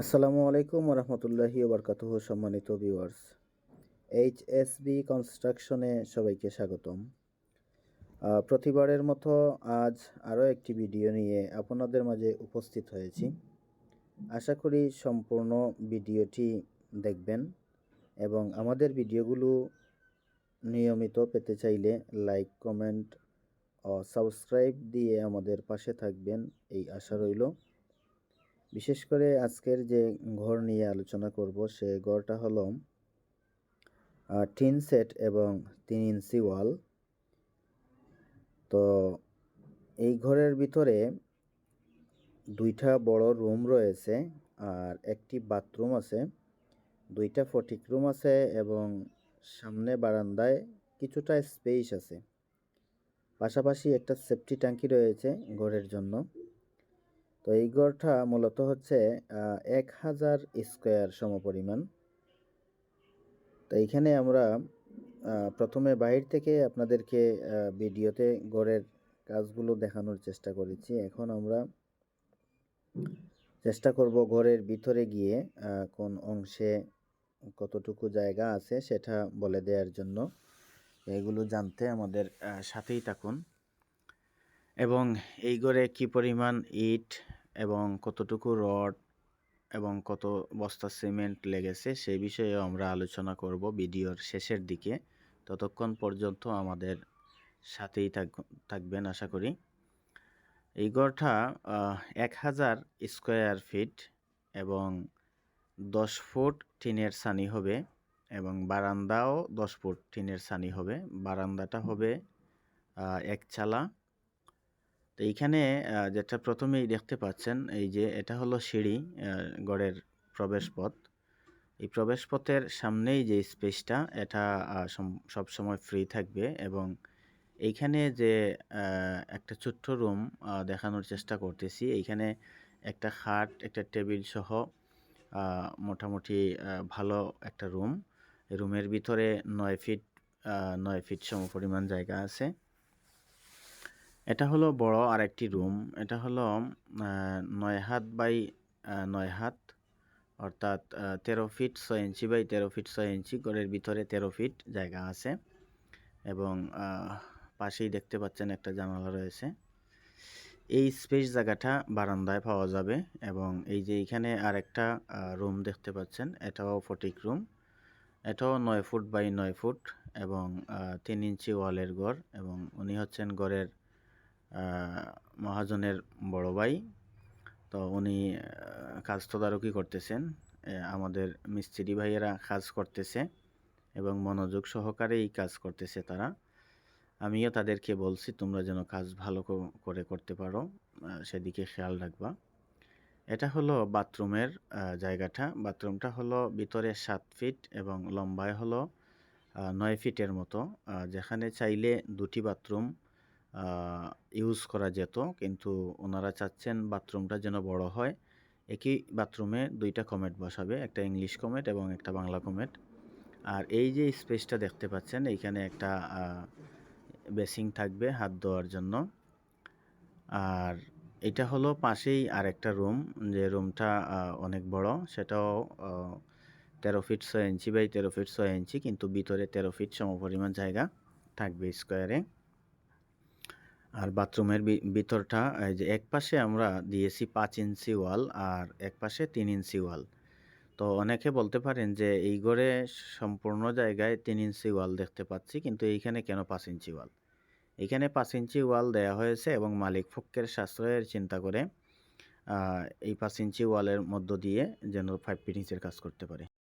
আসসালামু আলাইকুম রহমতুল্লাহি ওবরকাতুহ, সম্মানিত ভিউয়ার্স এইচ এস বি কনস্ট্রাকশনে সবাইকে স্বাগতম। প্রতিবারের মতো আজ আরও একটি ভিডিও নিয়ে আপনাদের মাঝে উপস্থিত হয়েছি। আশা করি সম্পূর্ণ ভিডিওটি দেখবেন এবং আমাদের ভিডিওগুলো নিয়মিত পেতে চাইলে লাইক, কমেন্ট ও সাবস্ক্রাইব দিয়ে আমাদের পাশে থাকবেন, এই আশা রইল। বিশেষ করে আজকের যে ঘর নিয়ে আলোচনা করব, সে ঘরটা হলো টিন সেট এবং তিন ইঞ্চি ওয়াল। তো এই ঘরের ভিতরে দুইটা বড় রুম রয়েছে আর একটি বাথরুম আছে। দুইটা ফটিক রুম আছে এবং সামনে বারান্দায় কিছুটা স্পেস আছে। পাশাপাশি একটা সেফটি ট্যাঙ্কি রয়েছে ঘরের জন্য। তো এই গড়টা মূলত হচ্ছে এক হাজার স্কোয়ার সমপরিমাণ। তো এইখানে আমরা প্রথমে বাহির থেকে আপনাদেরকে ভিডিওতে গড়ের কাজগুলো দেখানোর চেষ্টা করেছি। এখন আমরা চেষ্টা করব ঘরের ভিতরে গিয়ে কোন অংশে কতটুকু জায়গা আছে সেটা বলে দেওয়ার জন্য। এগুলো জানতে আমাদের সাথেই থাকুন। এবং এই ঘরে কি পরিমাণ ইট এবং কতটুকু রড এবং কত বস্তা সিমেন্ট লেগেছে সেই বিষয়ে আমরা আলোচনা করব ভিডিওর শেষের দিকে। ততক্ষণ পর্যন্ত আমাদের সাথেই থাক- থাকবেন আশা করি। এই আহ, এক হাজার স্কোয়ার ফিট এবং দশ ফুট টিনের সানি হবে এবং বারান্দাও দশ ফুট টিনের সানি হবে। বারান্দাটা হবে এক চালা। এইখানে যেটা প্রথমেই দেখতে পাচ্ছেন এই যে এটা হলো সিঁড়ি গড়ের প্রবেশ পথ এই প্রবেশ পথের সামনেই যে স্পেসটা এটা আহ, সম- সবসময় ফ্রি থাকবে এবং এইখানে যে একটা ছোট্ট রুম দেখানোর চেষ্টা করতেছি। এইখানে একটা খাট একটা টেবিল সহ মোটামুটি ভালো একটা রুম রুমের ভিতরে নয় ফিট নয় ফিট সম পরিমাণ জায়গা আছে। এটা হলো বড় আরেকটি রুম। এটা হলো নয় হাত বাই নয় হাত, অর্থাৎ তেরো ফিট ছয় ইঞ্চি বাই তেরো ফিট ছয় ইঞ্চি ঘরের ভিতরে তেরো ফিট জায়গা আছে এবং পাশেই দেখতে পাচ্ছেন একটা জানালা রয়েছে। এই স্পেস জায়গাটা বারান্দায় পাওয়া যাবে এবং এই যে এখানে আরেকটা রুম দেখতে পাচ্ছেন, এটাও ফটিক রুম। এটাও নয় ফুট বাই নয় ফুট এবং তিন ইঞ্চি ওয়ালের ঘর এবং উনি হচ্ছেন ঘরের মহাজনের বড় ভাই। তো উনি কাজ তদারকি করতেছেন। আমাদের মিস্ত্রি ভাইয়েরা কাজ করতেছে এবং মনোযোগ সহকারে এই কাজ করতেছে তারা। আমিও তাদেরকে বলছি, তোমরা যেন কাজ ভালো করে করতে পারো। সেদিকে খেয়াল রাখবা। এটা হলো বাথরুমের জায়গাটা। বাথরুমটা হলো ভিতরে সাত ফিট এবং লম্বায় হলো নয় ফিটের মতো। যেখানে চাইলে দুটি বাথরুম ইউজ করা যেত। কিন্তু ওনারা চাচ্ছেন বাথরুমটা যেন বড় হয়। একই বাথরুমে দুইটা কমেট বসাবে, একটা ইংলিশ কমেট এবং একটা বাংলা কমেট। আর এই যে স্পেসটা দেখতে পাচ্ছেন, এইখানে একটা বেসিং থাকবে হাত ধোয়ার জন্য। আর এটা হলো পাশেই আরেকটা রুম, যে রুমটা অনেক বড়। সেটাও তেরো ফিট ছয় ইঞ্চি বাই তেরো ফিট ছয় ইঞ্চি, কিন্তু ভিতরে তেরো ফিট সমপরিমাণ জায়গা থাকবে স্কোয়ারে। আর বাথরুমের ভিতরটা, এই যে এক পাশে আমরা দিয়েছি পাঁচ ইঞ্চি ওয়াল আর এক পাশে তিন ইঞ্চি ওয়াল। তো অনেকে বলতে পারেন যে এই ঘরে সম্পূর্ণ জায়গায় তিন ইঞ্চি ওয়াল দেখতে পাচ্ছি, কিন্তু এইখানে কেন পাঁচ ইঞ্চি ওয়াল? এখানে পাঁচ ইঞ্চি ওয়াল দেয়া হয়েছে এবং মালিক পক্ষের সাশ্রয়ের চিন্তা করে এই পাঁচ ইঞ্চি ওয়ালের মধ্য দিয়ে যেন ফাইভ ফিটিংসের কাজ করতে পারে।